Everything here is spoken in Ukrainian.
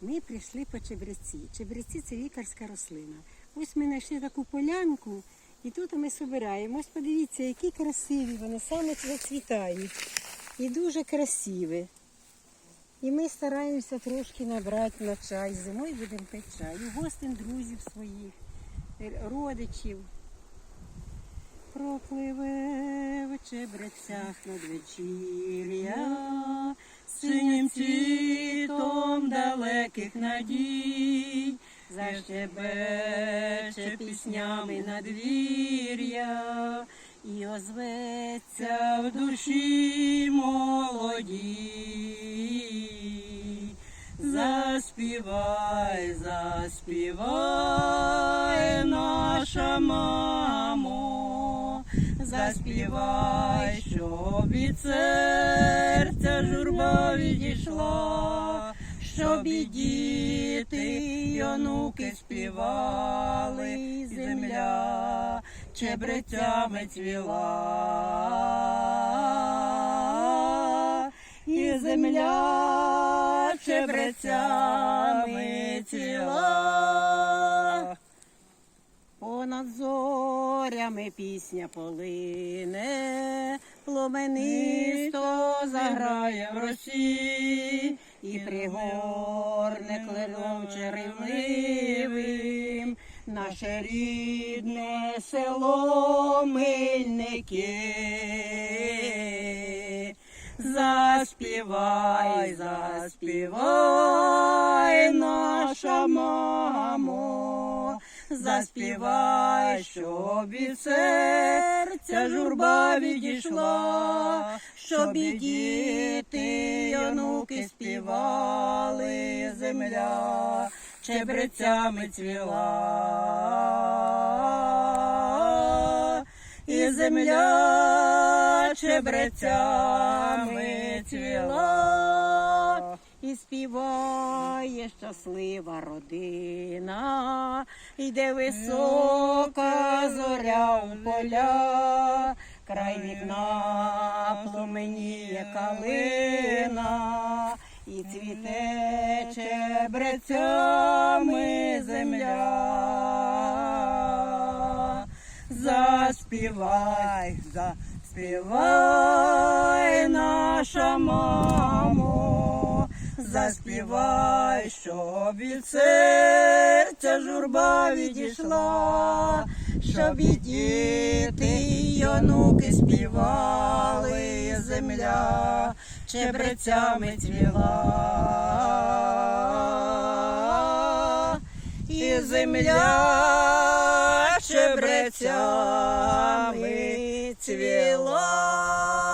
Ми прийшли по чебреці. Чебреці це лікарська рослина. Ось ми знайшли таку полянку, і тут ми збираємо. Ось подивіться, які красиві вони саме зацвітають. І дуже красиві. І ми стараємося трошки набрати на чай. Зимою будемо пити чай. Гостин друзів своїх, родичів. Пропливе в чебрецях надвечір'я, синім цвітом далеких надій, защебече піснями надвір'я, і озветься в душі молодій. Заспівай, заспівай, наша мамо, заспівай, щоб від серця журба відійшла, щоб і діти, й онуки співали, і земля чебрецями цвіла, і земля чебрецями цвіла. Понад зорями пісня полине, пломенисто заграє в росі, і пригорне кленом чарівливим наше рідне село Мильники. Заспівай, заспівай, наша мамо, заспівай, щоб від серця журба відійшла, щоб і діти, й онуки співали, земля чебрецями цвіла, і земля чебрецями цвіла. І співає щаслива родина, йде висока зоря в поля, край вікна пломеніє калина, і цвіте чебрецями земля. Заспівай, заспівай, наша мамо, заспівай, щоб від серця журба відійшла, щоб і діти, й онуки співали, земля чебрецями цвіла, і земля чебрецями цвіла.